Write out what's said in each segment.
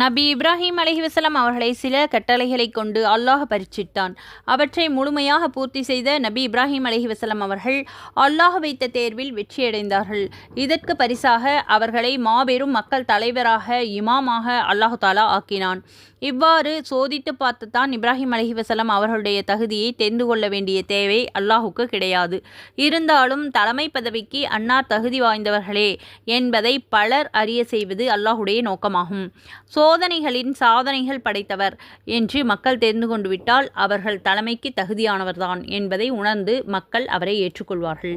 நபி இப்ராஹிம் அலிஹிவசலம் அவர்களை சில கட்டளைகளை கொண்டு அல்லாஹ் பரிச்சிட்டான் அவற்றை முழுமையாக பூர்த்தி செய்த நபி இப்ராஹிம் அலிஹிவசலம் அவர்கள் அல்லாஹ் வைத்த தேர்வில் வெற்றியடைந்தார்கள். இதற்கு பரிசாக அவர்களை மாபெரும் மக்கள் தலைவராக இமாமாக அல்லாஹு தாலா ஆக்கினான். இவ்வாறு சோதித்து பார்த்துத்தான் இப்ராஹிம் அலிஹிவசலம் அவர்களுடைய தகுதியை தெரிந்து கொள்ள வேண்டிய தேவை அல்லாஹுக்கு கிடையாது. இருந்தாலும் தலைமை பதவிக்கு அன்னார் தகுதி வாய்ந்தவர்களே என்பதை பலர் அறிய செய்வது அல்லாஹுடைய நோக்கமாகும். சோ சோதனைகளின் சாதனைகள் படைத்தவர் என்று மக்கள் தெரிந்து கொண்டு விட்டால் அவர்கள் தலைமைக்கு தகுதியானவர்தான் என்பதை உணர்ந்து மக்கள் அவரை ஏற்றுக்கொள்வார்கள்.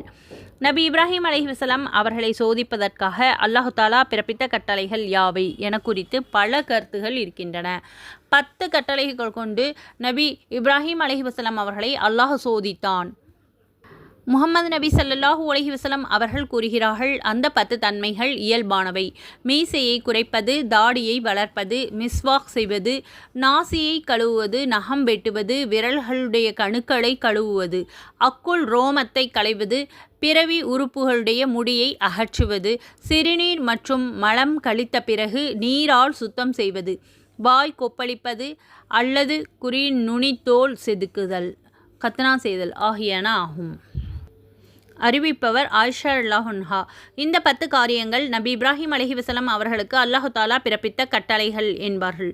நபி இப்ராஹிம் அலைஹிவசலாம் அவர்களை சோதிப்பதற்காக அல்லாஹு தாலா பிறப்பித்த கட்டளைகள் யாவை என குறித்து பல கருத்துகள் இருக்கின்றன. பத்து கட்டளைகள் கொண்டு நபி இப்ராஹிம் அலைஹிவசலாம் அவர்களை அல்லாஹ் சோதித்தான். முகமது நபி சல்லாஹூ அலைஹி அவர்கள் கூறுகிறார்கள் அந்த பத்து தன்மைகள் இயல்பானவை. மீசையை குறைப்பது தாடியை வளர்ப்பது மிஸ்வாக் செய்வது நாசியை கழுவுவது நகம் வெட்டுவது விரல்களுடைய கணுக்களை கழுவுவது அக்குள் ரோமத்தை களைவது பிறவி உறுப்புகளுடைய முடியை அகற்றுவது சிறுநீர் மற்றும் மலம் கழித்த பிறகு நீரால் சுத்தம் செய்வது வாய் கொப்பளிப்பது அல்லது குறி நுனித்தோல் செதுக்குதல். கத்னா செய்தல் ஆகியன ஆகும். அறிவிப்பவர் ஆயிஷா அல்லாஹுன்ஹா இந்த பத்து காரியங்கள் நபி இப்ராஹிம் அலஹிவசலம் அவர்களுக்கு அல்லாஹு தாலா பிறப்பித்த கட்டளைகள் என்பார்கள்.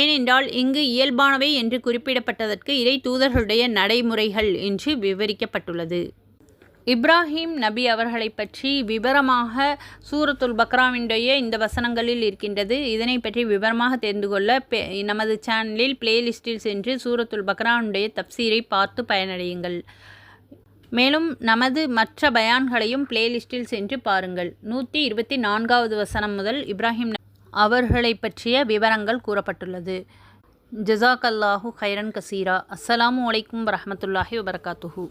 ஏனென்றால் இங்கு இயல்பானவை என்று குறிப்பிடப்பட்டதற்கு இறை தூதர்களுடைய நடைமுறைகள் என்று விவரிக்கப்பட்டுள்ளது. இப்ராஹிம் நபி அவர்களை பற்றி விவரமாக சூரத்துல் பக்ராவினுடைய இந்த வசனங்களில் இருக்கின்றது. இதனை பற்றி விவரமாக தெரிந்து கொள்ள நமது சேனலில் பிளேலிஸ்டில் சென்று சூரத்துல் பக்ரானுடைய தப்சீரை பார்த்து பயனடையுங்கள். மேலும் நமது மற்ற பயான்களையும் பிளேலிஸ்டில் சென்று பாருங்கள். நூற்றி இருபத்தி நான்காவது வசனம் முதல் இப்ராஹிம் அவர்களை பற்றிய விவரங்கள் கூறப்பட்டுள்ளது. ஜசாக் அல்லாஹூ ஹைரன் கசீரா. அஸ்ஸலாமு அலைக்கும் வரமத்துல்லாஹி வபர்காத்துஹூ.